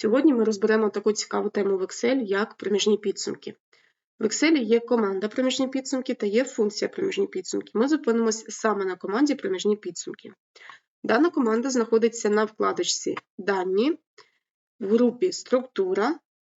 Сьогодні ми розберемо таку цікаву тему в Excel, як проміжні підсумки. В Excel є команда проміжні підсумки та є функція проміжні підсумки. Ми зупинимося саме на команді проміжні підсумки. Дана команда знаходиться на вкладочці Дані в групі Структура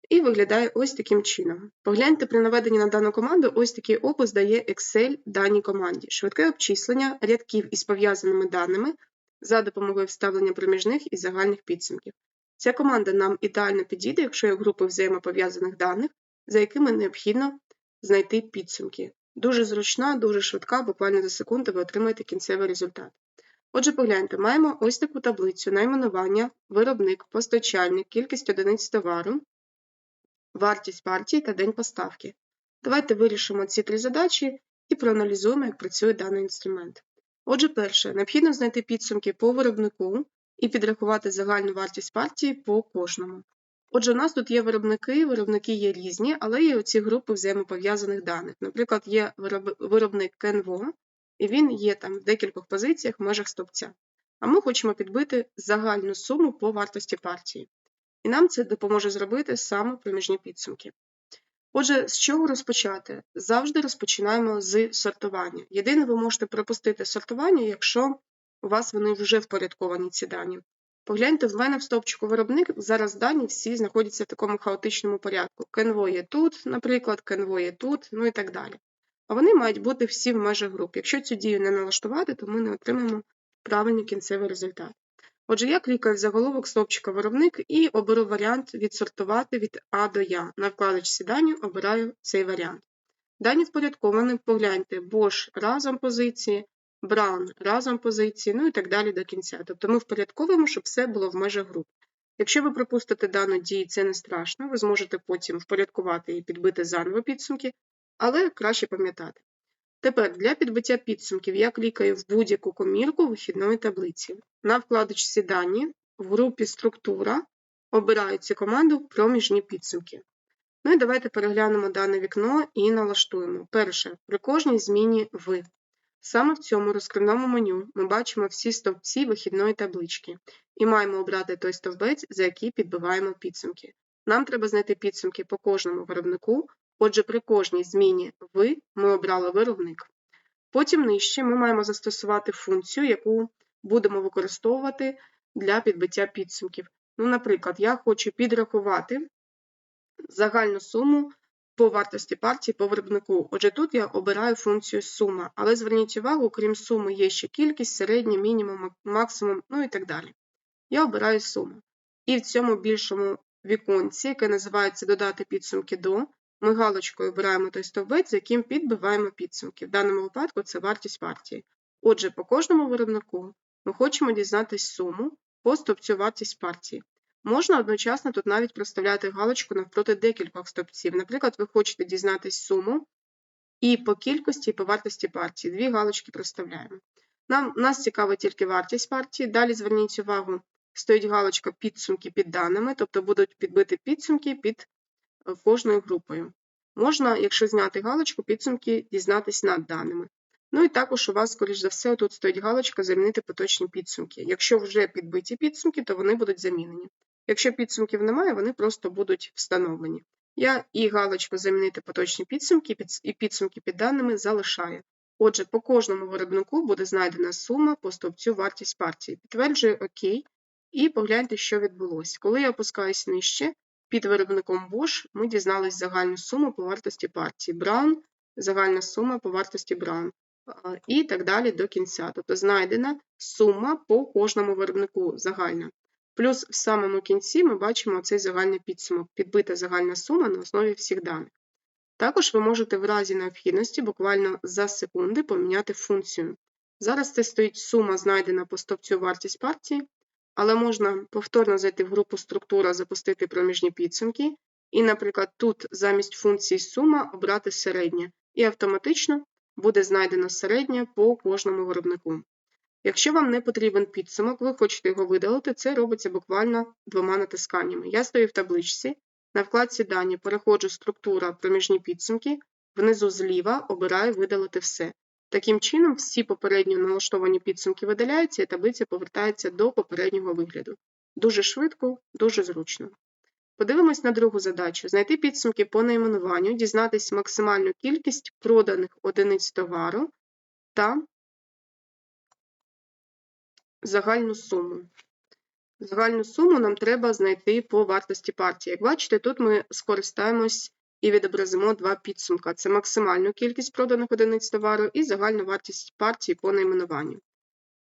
і виглядає ось таким чином. Погляньте при наведенні на дану команду, ось такий опис дає Excel даній команді. Швидке обчислення рядків із пов'язаними даними за допомогою вставлення проміжних і загальних підсумків. Ця команда нам ідеально підійде, якщо є групи взаємопов'язаних даних, за якими необхідно знайти підсумки. Дуже зручна, дуже швидка, буквально за секунду ви отримаєте кінцевий результат. Отже, погляньте, маємо ось таку таблицю найменування, виробник, постачальник, кількість одиниць товару, вартість партії та день поставки. Давайте вирішимо ці три задачі і проаналізуємо, як працює даний інструмент. Отже, перше, необхідно знайти підсумки по виробнику, і підрахувати загальну вартість партії по кожному. Отже, у нас тут є виробники, виробники є різні, але є оці групи взаємопов'язаних даних. Наприклад, є виробник КНВО, і він є там в декількох позиціях в межах стовпця. А ми хочемо підбити загальну суму по вартості партії. І нам це допоможе зробити саме проміжні підсумки. Отже, з чого розпочати? Завжди розпочинаємо з сортування. Єдине, ви можете пропустити сортування, якщо у вас вони вже впорядковані ці дані. Погляньте, в мене в стовпчику виробник зараз дані всі знаходяться в такому хаотичному порядку. Кенво є тут, наприклад, кенво є тут, ну і так далі. А вони мають бути всі в межах груп. Якщо цю дію не налаштувати, то ми не отримаємо правильний кінцевий результат. Отже, я клікаю в заголовок стовпчика виробник і оберу варіант відсортувати від А до Я. На вкладочці дані обираю цей варіант. Дані впорядковані, погляньте, Bosch разом позиції, Браун разом позиції, ну і так далі до кінця. Тобто ми впорядковуємо, щоб все було в межах груп. Якщо ви пропустите дану дію, це не страшно, ви зможете потім впорядкувати і підбити заново підсумки, але краще пам'ятати. Тепер для підбиття підсумків я клікаю в будь-яку комірку вихідної таблиці. На вкладочці Дані в групі Структура обираю цю команду Проміжні підсумки. Ну і давайте переглянемо дане вікно і налаштуємо. Перше, при кожній зміні ви. Саме в цьому розкривному меню ми бачимо всі стовпці вихідної таблички і маємо обрати той стовбець, за який підбиваємо підсумки. Нам треба знайти підсумки по кожному виробнику, отже, при кожній зміні ви ми обрали виробник. Потім нижче ми маємо застосувати функцію, яку будемо використовувати для підбиття підсумків. Ну, Наприклад, я хочу підрахувати загальну суму по вартості партії по виробнику. Отже, тут я обираю функцію сума, але зверніть увагу, крім суми, є ще кількість, середній, мінімум, максимум, ну і так далі. Я обираю суму. І в цьому більшому віконці, яке називається Додати підсумки до, ми галочкою обираємо той стовбець, з яким підбиваємо підсумки. В даному випадку це вартість партії. Отже, по кожному виробнику ми хочемо дізнатись суму по стовпцю вартість партії. Можна одночасно тут навіть проставляти галочку навпроти декількох стовпців. Наприклад, ви хочете дізнатись суму і по кількості, і по вартості партії. Дві галочки проставляємо. Нам, Нас цікавить тільки вартість партії. Далі зверніть увагу, стоїть галочка підсумки під даними, тобто будуть підбити підсумки під е, кожною групою. Можна, якщо зняти галочку, підсумки дізнатись над даними. Ну і також у вас, скоріш за все, тут стоїть галочка Замінити поточні підсумки. Якщо вже підбиті підсумки, то вони будуть замінені. Якщо підсумків немає, вони просто будуть встановлені. Я і галочку замінити поточні підсумки, і підсумки під даними залишаю. Отже, по кожному виробнику буде знайдена сума по стовпцю вартість партії. Підтверджую ОК. І погляньте, що відбулося. Коли я опускаюсь нижче, під виробником Bosch ми дізналися загальну суму по вартості партії. Brown – загальна сума по вартості Brown. І так далі до кінця. Тобто знайдена сума по кожному виробнику загальна. Плюс в самому кінці ми бачимо цей загальний підсумок, підбита загальна сума на основі всіх даних. Також ви можете в разі необхідності буквально за секунди поміняти функцію. Зараз це стоїть сума, знайдена по стовпцю вартість партії, але можна повторно зайти в групу структура, запустити проміжні підсумки, і, наприклад, тут замість функції сума обрати середнє, і автоматично буде знайдено середнє по кожному виробнику. Якщо вам не потрібен підсумок, ви хочете його видалити, це робиться буквально двома натисканнями. Я стою в табличці, на вкладці Дані переходжу структура проміжні підсумки, внизу зліва обираю видалити все. Таким чином, всі попередньо налаштовані підсумки видаляються і таблиця повертається до попереднього вигляду. Дуже швидко, дуже зручно. Подивимось на другу задачу. Знайти підсумки по найменуванню, дізнатись максимальну кількість проданих одиниць товару та загальну суму. Загальну суму нам треба знайти по вартості партії. Як бачите, тут ми скористаємось і відобразимо два підсумка. Це максимальну кількість проданих одиниць товару і загальну вартість партії по найменуванню.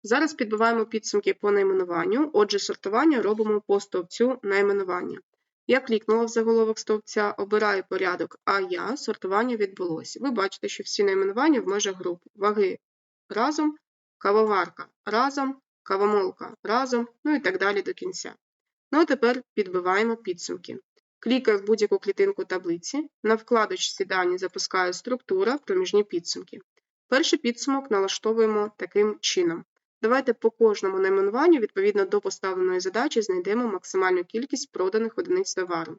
Зараз підбиваємо підсумки по найменуванню, отже, сортування робимо по стовпцю найменування. Я клікнула в заголовок стовпця, обираю порядок А я, сортування відбулося. Ви бачите, що всі найменування в межах групи. Ваги разом, кавоварка разом, кавомолка разом, ну і так далі до кінця. Ну а тепер підбиваємо підсумки. Клікаю в будь-яку клітинку таблиці, на вкладочці дані запускаю структура, проміжні підсумки. Перший підсумок налаштовуємо таким чином. Давайте по кожному найменуванню, відповідно до поставленої задачі, знайдемо максимальну кількість проданих одиниць товару.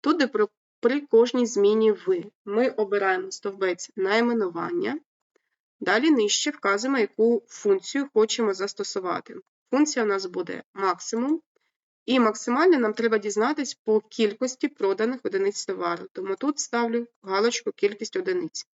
Тут, де при, кожній зміні ви, ми обираємо стовбець найменування, далі нижче вказуємо, яку функцію хочемо застосувати. Функція у нас буде максимум, і максимально нам треба дізнатись по кількості проданих одиниць товару, тому тут ставлю галочку кількість одиниць.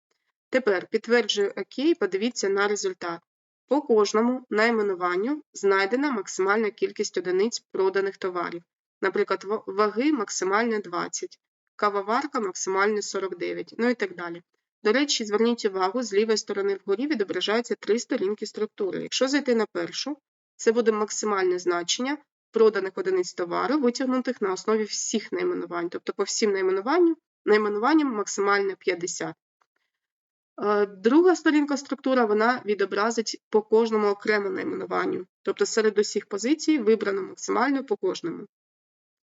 Тепер підтверджую ОК, подивіться на результат. По кожному найменуванню знайдена максимальна кількість одиниць проданих товарів. Наприклад, ваги максимальне 20, кавоварка максимальне 49, ну і так далі. До речі, зверніть увагу, з лівої сторони вгорі відображаються три сторінки структури. Якщо зайти на першу, це буде максимальне значення проданих одиниць товару, витягнутих на основі всіх найменувань, тобто по всім найменуванням, найменуванням максимальне 50. Е, друга сторінка структура вона відобразить по кожному окремо найменуванню, тобто серед усіх позицій вибрано максимально по кожному.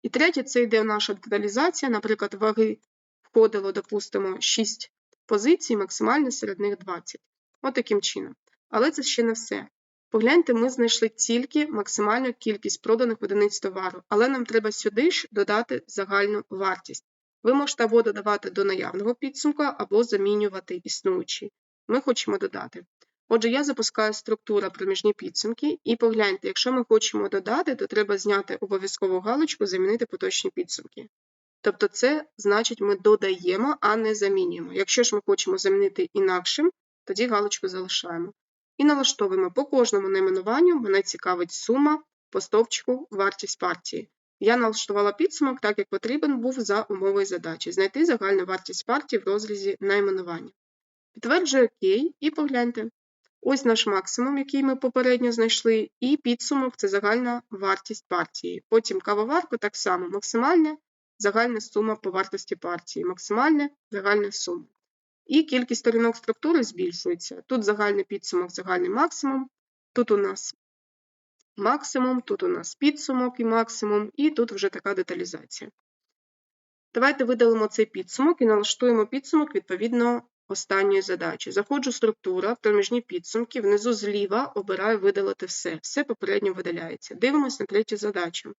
І третє, це йде наша деталізація, наприклад, ваги входило, допустимо, 6 позицій, максимально серед них 20. От таким чином. Але це ще не все. Погляньте, ми знайшли тільки максимальну кількість проданих одиниць товару, але нам треба сюди ж додати загальну вартість. Ви можете або додавати до наявного підсумка, або замінювати існуючий. Ми хочемо додати. Отже, я запускаю структура проміжні підсумки, і погляньте, якщо ми хочемо додати, то треба зняти обов'язкову галочку, замінити поточні підсумки. Тобто, це значить, ми додаємо, а не замінюємо. Якщо ж ми хочемо замінити інакшим, тоді галочку залишаємо. І налаштовуємо по кожному найменуванню, мене цікавить сума по стовпчику вартість партії. Я налаштувала підсумок, так як потрібен був за умовою задачі. Знайти загальну вартість партії в розрізі найменування. Підтверджую ОК і погляньте. Ось наш максимум, який ми попередньо знайшли, і підсумок це загальна вартість партії. Потім кавоварку так само максимальна загальна сума по вартості партії, максимальна загальна сума. І кількість сторінок структури збільшується. Тут загальний підсумок, загальний максимум. Тут у нас максимум, тут у нас підсумок і максимум, і тут вже така деталізація. Давайте видалимо цей підсумок і налаштуємо підсумок відповідно останньої задачі. Заходжу структура, проміжні підсумки, внизу зліва обираю видалити все. Все попередньо видаляється. Дивимося на третю задачу.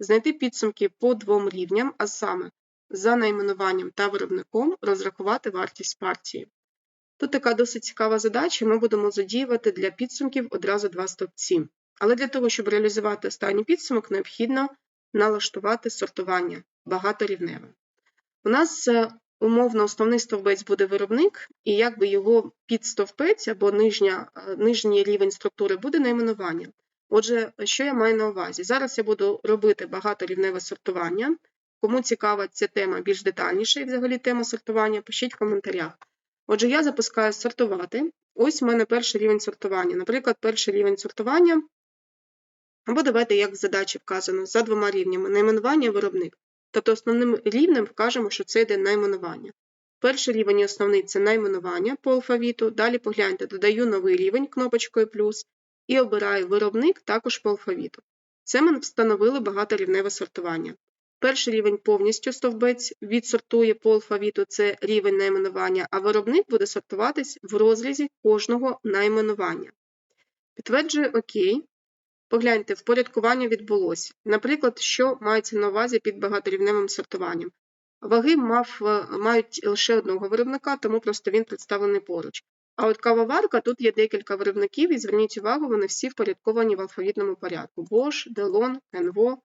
Знайти підсумки по двом рівням, а саме за найменуванням та виробником розрахувати вартість партії. Тут така досить цікава задача, ми будемо задіювати для підсумків одразу два стовпці. Але для того, щоб реалізувати останній підсумок, необхідно налаштувати сортування багаторівневе. У нас е, умовно основний стовбець буде виробник, і якби його підстовпець або нижня, е, нижній рівень структури буде найменування. Отже, що я маю на увазі? Зараз я буду робити багаторівневе сортування. Кому цікава ця тема більш детальніше і взагалі тема сортування, пишіть в коментарях. Отже, я запускаю сортувати. Ось у мене перший рівень сортування. Наприклад, перший рівень сортування або давайте, як в задачі вказано, за двома рівнями найменування виробник. Тобто основним рівнем вкажемо, що це йде найменування. Перший рівень і основний це найменування по алфавіту. Далі погляньте, додаю новий рівень кнопочкою плюс і обираю виробник також по алфавіту. Це ми встановили багаторівневе сортування. Перший рівень повністю стовбець відсортує по алфавіту, це рівень найменування, а виробник буде сортуватись в розрізі кожного найменування. Підтверджую ОК. Погляньте, впорядкування відбулося. Наприклад, що мається на увазі під багаторівневим сортуванням. Ваги мав, мають лише одного виробника, тому просто він представлений поруч. А от кавоварка тут є декілька виробників, і зверніть увагу, вони всі впорядковані в алфавітному порядку: Bosch, Delon, Envo,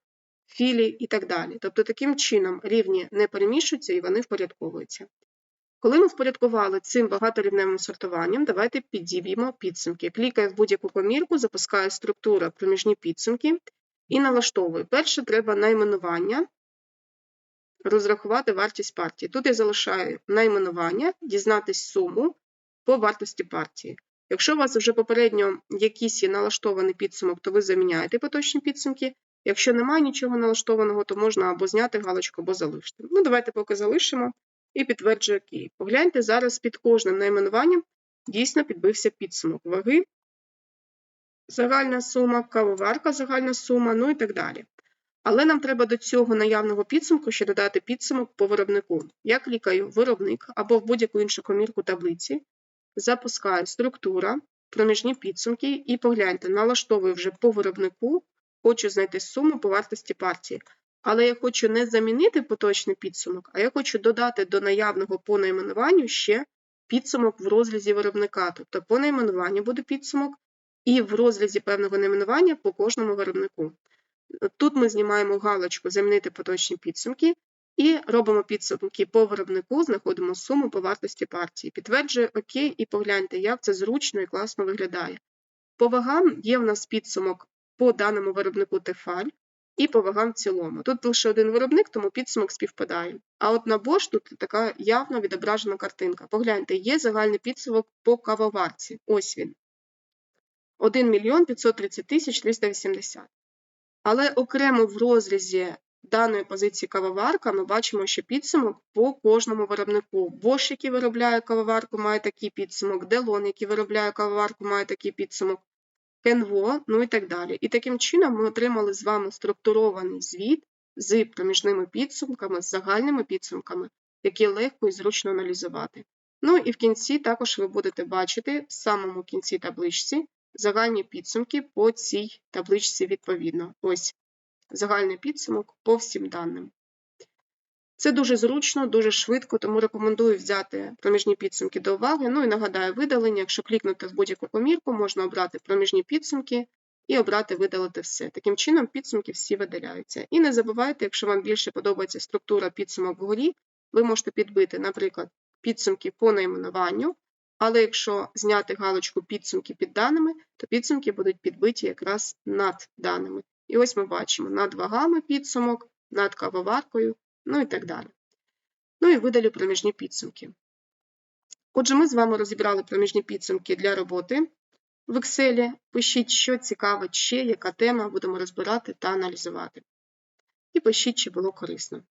філі і так далі. Тобто таким чином рівні не перемішуються і вони впорядковуються. Коли ми впорядкували цим багаторівневим сортуванням, давайте підіб'ємо підсумки. Клікаю в будь-яку комірку, запускаю структура проміжні підсумки і налаштовую. Перше треба найменування, розрахувати вартість партії. Тут я залишаю найменування, дізнатись суму по вартості партії. Якщо у вас вже попередньо якийсь є налаштований підсумок, то ви заміняєте поточні підсумки. Якщо немає нічого налаштованого, то можна або зняти галочку, або залишити. Ну, давайте поки залишимо і підтверджую ОК. Погляньте, зараз під кожним найменуванням дійсно підбився підсумок ваги, загальна сума, кавоварка, загальна сума, ну і так далі. Але нам треба до цього наявного підсумку ще додати підсумок по виробнику. Я клікаю виробник або в будь-яку іншу комірку таблиці, запускаю структура, проміжні підсумки і погляньте, налаштовую вже по виробнику, хочу знайти суму по вартості партії. Але я хочу не замінити поточний підсумок, а я хочу додати до наявного по найменуванню ще підсумок в розрізі виробника. Тобто по найменуванню буде підсумок, і в розрізі певного найменування по кожному виробнику. Тут ми знімаємо галочку Замінити поточні підсумки і робимо підсумки по виробнику, знаходимо суму по вартості партії. Підтверджую ОК і погляньте, як це зручно і класно виглядає. По вагам є в нас підсумок по даному виробнику Тефаль і по вагам в цілому. Тут лише один виробник, тому підсумок співпадає. А от на Bosch тут така явно відображена картинка. Погляньте, є загальний підсумок по кавоварці. Ось він. 1 мільйон 530 тисяч 380. Але окремо в розрізі даної позиції кавоварка ми бачимо, що підсумок по кожному виробнику. Bosch, який виробляє кавоварку, має такий підсумок, Делон, який виробляє кавоварку, має такий підсумок, Кенво, ну і так далі. І таким чином ми отримали з вами структурований звіт з проміжними підсумками, з загальними підсумками, які легко і зручно аналізувати. Ну і в кінці також ви будете бачити в самому кінці табличці загальні підсумки по цій табличці відповідно. Ось загальний підсумок по всім даним. Це дуже зручно, дуже швидко, тому рекомендую взяти проміжні підсумки до уваги. Ну і нагадаю, видалення, якщо клікнути в будь-яку помірку, можна обрати проміжні підсумки і обрати видалити все. Таким чином, підсумки всі видаляються. І не забувайте, якщо вам більше подобається структура підсумок вгорі, ви можете підбити, наприклад, підсумки по найменуванню, але якщо зняти галочку підсумки під даними, то підсумки будуть підбиті якраз над даними. І ось ми бачимо над вагами підсумок, над кавоваркою, ну і так далі. Ну і видалю проміжні підсумки. Отже, ми з вами розібрали проміжні підсумки для роботи в Excel. Пишіть, що цікавить ще, яка тема будемо розбирати та аналізувати. І пишіть, чи було корисно.